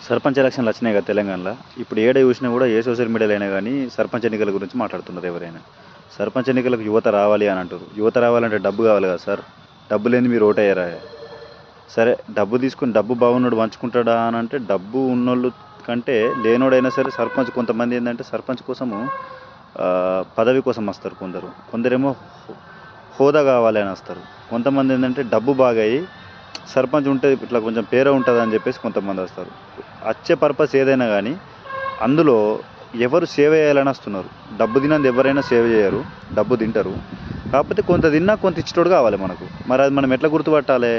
సర్పంచ్ ఎలక్షన్లు వచ్చినాయి కదా తెలంగాణలో. ఇప్పుడు ఏడ చూసినా కూడా ఏ సోషల్ మీడియాలో అయినా కానీ సర్పంచ్ ఎన్నికల గురించి మాట్లాడుతున్నారు ఎవరైనా. సర్పంచ్ ఎన్నికలకు యువత రావాలి అని అంటారు. యువత రావాలంటే డబ్బు కావాలి కదా సార్. డబ్బు లేని మీరు ఓటయ్యారా? సరే డబ్బు తీసుకుని డబ్బు బాగున్నాడు పంచుకుంటాడా అని అంటే డబ్బు ఉన్నోళ్ళు కంటే లేనోడైనా సరే సర్పంచ్ కొంతమంది ఏంటంటే సర్పంచ్ కోసము పదవి కోసం వస్తారు కొందరు. కొందరేమో హోదా కావాలి అని వస్తారు. కొంతమంది ఏంటంటే డబ్బు బాగాయి సర్పంచ్ ఉంటే ఇట్లా కొంచెం పేర ఉంటుంది అని చెప్పేసి కొంతమంది వస్తారు. వచ్చే పర్పస్ ఏదైనా కానీ అందులో ఎవరు సేవ చేయాలని వస్తున్నారు. డబ్బు తినంది ఎవరైనా సేవ చేయరు డబ్బు తింటారు. కాకపోతే కొంత తిన్నా కొంత ఇచ్చేటోడు కావాలి మనకు. మరి అది మనం ఎట్లా గుర్తుపట్టాలి?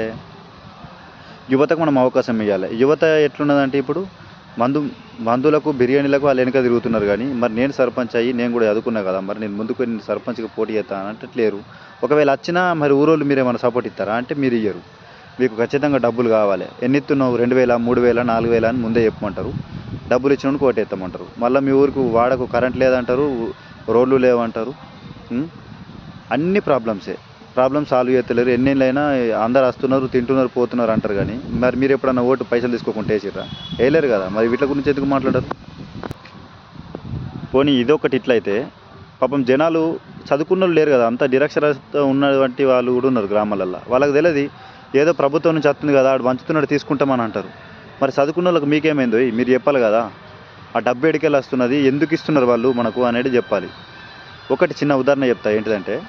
యువతకు మనం అవకాశం ఇవ్వాలి యువత ఎట్లున్నదంటే ఇప్పుడు మందు మందులకు బిర్యానీలకు వాళ్ళు వెనక తిరుగుతున్నారు కానీ మరి నేను సర్పంచ్ అయ్యి నేను కూడా చదువుకున్నా కదా మరి నేను ముందుకు నేను సర్పంచ్కి పోటీ చేస్తాను అంటే లేరు ఒకవేళ వచ్చినా మరి ఊరోళ్ళు మీరేమైనా సపోర్ట్ ఇస్తారా? అంటే మీరు ఇయ్యరు. మీకు ఖచ్చితంగా డబ్బులు కావాలి. ఎన్ని ఇస్తున్నావు రెండు వేల మూడు వేల నాలుగు వేల అని ముందే చెప్పమంటారు. డబ్బులు ఇచ్చినోడికి ఓటేస్తామంటారు మళ్ళీ మీ ఊరికి వాడకు కరెంట్ లేదంటారు రోడ్లు లేవంటారు అన్ని ప్రాబ్లమ్సే. ప్రాబ్లమ్ సాల్వ్ చేస్తలేరు. ఎన్నేళ్ళైనా అందరు వస్తున్నారు తింటున్నారు పోతున్నారు అంటారు కానీ మరి మీరు ఎప్పుడన్నా ఓటు పైసలు తీసుకోకుండా వేసిర్రా? వేయలేరు కదా. మరి వీటి గురించి ఎందుకు మాట్లాడరు? పోనీ ఇదొకటి ఇట్లయితే పాపం జనాలు చదువుకున్న వాళ్ళు లేరు కదా. అంత నిరక్షరత ఉన్నటువంటి వాళ్ళు కూడా ఉన్నారు గ్రామాలల్లో. వాళ్ళకి తెలియదు ఏదో ప్రభుత్వం నుంచి వస్తుంది కదా ఆడు వంచుతున్నాడు తీసుకుంటామని అంటారు. మరి చదువుకున్న వాళ్ళకి మీకేమైందో? మీరు చెప్పాలి కదా. ఆ డబ్బు ఎడికెళ్ళి వస్తున్నది ఎందుకు ఇస్తున్నారు వాళ్ళు మనకు అనేది చెప్పాలి. ఒకటి చిన్న ఉదాహరణ చెప్తా ఏంటిదంటే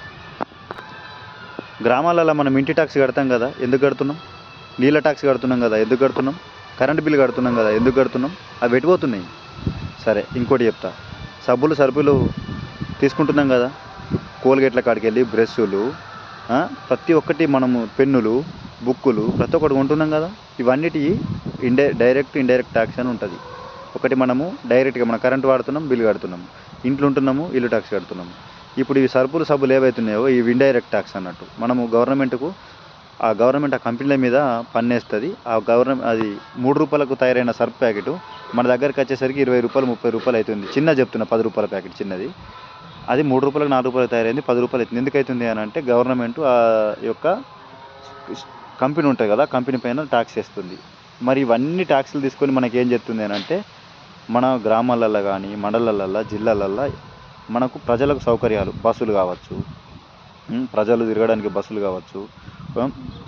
గ్రామాలలో మనం ఇంటి ట్యాక్స్ కడతాం కదా ఎందుకు కడుతున్నాం? నీళ్ళ ట్యాక్స్ కడుతున్నాం కదా ఎందుకు కడుతున్నాం? కరెంట్ బిల్లు కడుతున్నాం కదా ఎందుకు కడుతున్నాం? అవి పెట్టిపోతున్నాయి సరే ఇంకోటి చెప్తా. సబ్బులు సరుపులు తీసుకుంటున్నాం కదా కోల్గేట్ల కాడికి వెళ్ళి బ్రష్లు ప్రతి ఒక్కటి మనము పెన్నులు బుక్కులు ప్రతి ఒక్కటి కొంటున్నాం కదా? ఇవన్నిటి ఇండై డైరెక్ట్ ఇండైరెక్ట్ ట్యాక్స్ అని ఉంటుంది. ఒకటి మనము డైరెక్ట్గా మన కరెంట్ వాడుతున్నాం బిల్లు కడుతున్నాము ఇంట్లో ఉంటున్నాము ఇల్లు ట్యాక్స్ కడుతున్నాము. ఇప్పుడు ఈ సరుపులు సబ్బులు ఏవైతున్నాయో ఇవి ఇండైరెక్ట్ ట్యాక్స్ అన్నట్టు. మనము గవర్నమెంట్కు ఆ గవర్నమెంట్ ఆ కంపెనీల మీద పన్నేస్తుంది. ఆ గవర్నమెంట్ అది మూడు రూపాయలకు తయారైన సర్ఫ్ ప్యాకెట్ మన దగ్గరికి వచ్చేసరికి ఇరవై రూపాయలు ముప్పై రూపాయలు అవుతుంది చిన్న చెప్తున్నా పది రూపాయల ప్యాకెట్ చిన్నది. అది మూడు రూపాయలకు నాలుగు రూపాయలు తయారైంది పది రూపాయలు అవుతుంది ఎందుకు అవుతుంది అని అంటే గవర్నమెంట్ ఆ యొక్క కంపెనీ ఉంటుంది కదా కంపెనీ పైన ట్యాక్స్ వేస్తుంది. మరి ఇవన్నీ ట్యాక్స్లు తీసుకొని మనకి ఏం చెప్తుంది అంటే మన గ్రామాలలో కానీ మండలాలలో జిల్లాలలో మనకు ప్రజలకు సౌకర్యాలు బస్సులు కావచ్చు ప్రజలు తిరగడానికి బస్సులు కావచ్చు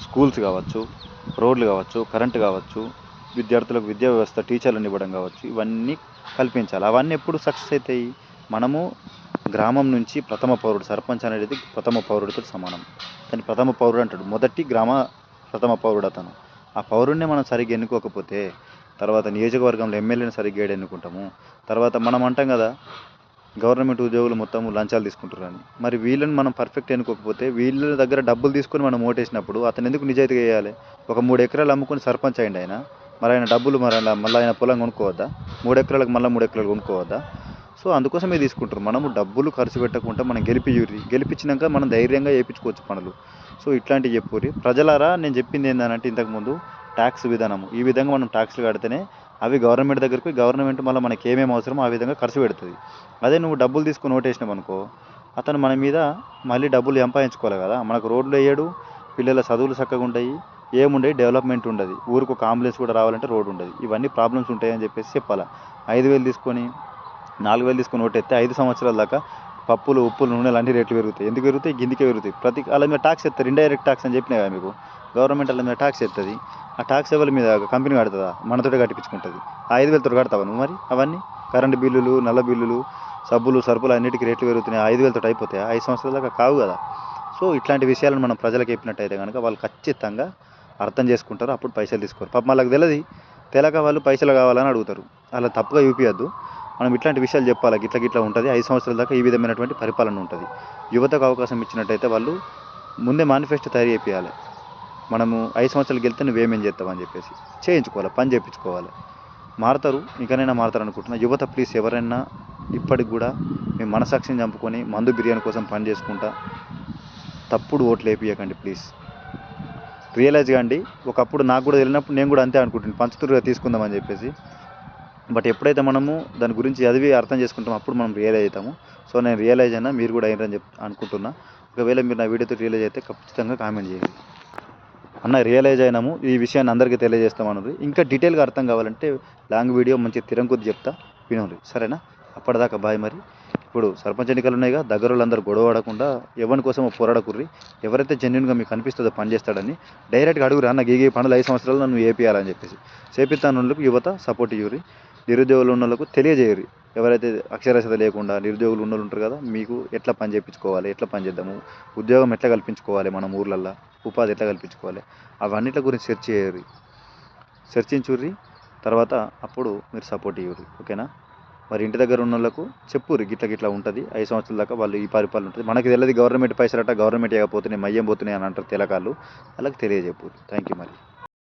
స్కూల్స్ కావచ్చు రోడ్లు కావచ్చు కరెంటు కావచ్చు విద్యార్థులకు విద్యా వ్యవస్థ టీచర్లను ఇవ్వడం కావచ్చు ఇవన్నీ కల్పించాలి. అవన్నీ ఎప్పుడు సక్సెస్ అవుతాయి? మనము గ్రామం నుంచి ప్రథమ పౌరుడు సర్పంచ్ అనేది ప్రథమ పౌరుడితో సమానం. కానీ ప్రథమ పౌరుడు అంటాడు మొదటి గ్రామ ప్రథమ పౌరుడు అతను. ఆ పౌరుడిని మనం సరిగ్గా ఎన్నుకోకపోతే తర్వాత నియోజకవర్గంలో ఎమ్మెల్యేని సరిగ్గా ఎన్నుకుంటాము తర్వాత మనం అంటాం కదా గవర్నమెంట్ ఉద్యోగులు మొత్తం లంచాలు తీసుకుంటారు అని మరి వీళ్ళని మనం పర్ఫెక్ట్ ఎన్నుకోకపోతే వీళ్ళ దగ్గర డబ్బులు తీసుకొని మనం ఓటేసినప్పుడు అతను ఎందుకు నిజాయితీగా వేయాలి ఒక మూడు ఎకరాలు అమ్ముకొని సర్పంచ్ అయ్యండి ఆయన. మరి ఆయన డబ్బులు మరి మళ్ళీ ఆయన పొలం కొనుక్కోవద్దా? మూడు ఎకరాలకు మళ్ళీ మూడు ఎకరాలు కొనుక్కోవద్దా? సో అందుకోసమే తీసుకుంటారు మనము డబ్బులు ఖర్చు పెట్టకుండా మనం గెలిపి గెలిపించినాక మనం ధైర్యంగా వేయించుకోవచ్చు పనులు. సో ఇట్లాంటివి చెప్పురి ప్రజలారా నేను చెప్పింది ఏంటంటే ఇంతకుముందు ట్యాక్స్ విధానము. ఈ విధంగా మనం ట్యాక్స్లు కడితేనే అవి గవర్నమెంట్ దగ్గరికి గవర్నమెంట్ మళ్ళీ మనకి ఏమేమి అవసరమో ఆ విధంగా ఖర్చు పెడుతుంది. అదే నువ్వు డబ్బులు తీసుకొని ఓటేసినావు అనుకో అతను మన మీద మళ్ళీ డబ్బులు సంపాదించుకోవాలి కదా. మనకు రోడ్లు వేయడు పిల్లల చదువులు చక్కగా ఉంటాయి ఏముండయి డెవలప్మెంట్ ఉండదు. ఊరికి ఒక అంబులెన్స్ కూడా రావాలంటే రోడ్డు ఉండదు. ఇవన్నీ ప్రాబ్లమ్స్ ఉంటాయని చెప్పేసి చెప్పాలి. ఐదు వేలు తీసుకొని నాలుగు వేలు తీసుకొని ఓటేస్తే ఐదు సంవత్సరాల దాకా పప్పులు ఉప్పులు నూనెలు అన్ని రేట్లు పెరుగుతాయి. ఎందుకు పెరుగుతాయి? గిందికే పెరుగుతాయి. ప్రతి వాళ్ళ మీద ట్యాక్స్ ఎత్తారు. ఇండైరెక్ట్ ట్యాక్స్ అని చెప్పినా కదా మీకు? గవర్నమెంట్ వాళ్ళ మీద ట్యాక్స్ ఎత్తుంది. ఆ ట్యాక్స్ ఎవరి మీద? కంపెనీ కడుతుందా? మనతోటే కట్టించుకుంటుంది. ఆ ఐదు వేలతో కడతావా నువ్వు మరి అవన్నీ? కరెంటు బిల్లులు నల్ల బిల్లులు సబ్బులు సరుకులు అన్నిటికీ రేట్లు పెరుగుతున్నాయి. ఆ ఐదు వేలతో అయిపోతాయి? ఐదు సంవత్సరాల దాకా కావు కదా. సో ఇట్లాంటి విషయాలను మనం ప్రజలకు చెప్పినట్టయితే కనుక వాళ్ళు ఖచ్చితంగా అర్థం చేసుకుంటారు. అప్పుడు పైసలు తీసుకోరు. పాపం వాళ్ళకి తెలియదు తెలక వాళ్ళు పైసలు కావాలని అడుగుతారు. అలా తప్పుగా చూపించద్దు మనం ఇట్లాంటి విషయాలు చెప్పాలి. గిట్ల ఇట్లా ఉంటుంది. ఐదు సంవత్సరాల దాకా ఈ విధమైనటువంటి పరిపాలన ఉంటుంది. యువతకు అవకాశం ఇచ్చినట్టయితే వాళ్ళు ముందే మేనిఫెస్టో తయారు చేయాలి మనము ఐదు సంవత్సరాలు గెలిస్తే నువ్వేమేం చేస్తావని చెప్పేసి. చేయించుకోవాలి. పని చేయించుకోవాలి. మారతారు. ఇంకనైనా మారతారు అనుకుంటున్నా. యువత ప్లీజ్ ఎవరైనా ఇప్పటికి కూడా మీ మనసాక్షిని చంపుకొని మందు బిర్యానీ కోసం పని చేసుకుంటా తప్పుడు ఓట్లు వేపియకండి ప్లీజ్ రియలైజ్ కాండి ఒకప్పుడు నాకు కూడా వెళ్ళినప్పుడు నేను కూడా అంతే అనుకుంటున్నాను పంచతురుగా తీసుకుందామని చెప్పేసి. బట్ ఎప్పుడైతే మనము దాని గురించి చదివి అర్థం చేసుకుంటామో అప్పుడు మనం రియలైజ్ అవుతాము. సో నేను రియలైజ్ అయినా మీరు కూడా అయినారని చెప్ అనుకుంటున్నా. ఒకవేళ మీరు నా వీడియోతో రియలైజ్ అయితే ఖచ్చితంగా కామెంట్ చేయండి. అన్న రియలైజ్ అయినాము. ఈ విషయాన్ని అందరికీ తెలియజేస్తామన్నది ఇంకా డీటెయిల్గా అర్థం కావాలంటే లాంగ్ వీడియో మంచి తిరంకొద్ది చెప్తా. వినండి. సరేనా? అప్పటిదాకా బాయ్ మరి. ఇప్పుడు సర్పంచ్ ఎన్నికలు ఉన్నాయిగా దగ్గర వాళ్ళందరూ గొడవ పడకుండా ఎవరి కోసం పోరాడకుర్రి. ఎవరైతే జెన్యున్గా మీకు అనిపిస్తుందో పని చేస్తాడని డైరెక్ట్గా అడుగురు అన్న గీగే పనులు ఐదు సంవత్సరాలు నన్ను ఏపీయాలని చెప్పేసి. చేపిస్తాను యువత సపోర్ట్ ఇవ్వరి నిరుద్యోగులు ఉన్న వాళ్ళకు తెలియజేయరు. ఎవరైతే అక్షరాస్యత లేకుండా నిరుద్యోగులు ఉన్న వాళ్ళు ఉంటారు కదా మీకు ఎట్లా పని చేయించుకోవాలి ఎట్లా పని చేద్దాము ఉద్యోగం ఎట్లా కల్పించుకోవాలి మనం ఊర్లల్లో ఉపాధి ఎట్లా కల్పించుకోవాలి అవన్నిటి గురించి సెర్చ్ చేయరు చర్చించుర్రి తర్వాత అప్పుడు మీరు సపోర్ట్ ఇవ్వరు ఓకేనా? మరి ఇంటి దగ్గర ఉన్న వాళ్ళకు చెప్పుర్రి గిట్ల గిట్ల ఉంటుంది ఐదు సంవత్సరాల దాకా వాళ్ళు ఈ పరిపాలన ఉంటుంది. మనకి తెలియదు గవర్నమెంట్ పైసలట గవర్నమెంట్ ఇవ్వకపోతున్నాయి మయ్యం పోతున్నాయి అని అంటారు తెలకాళ్ళు వాళ్ళకి తెలియజెప్పు థ్యాంక్ యూ మరి.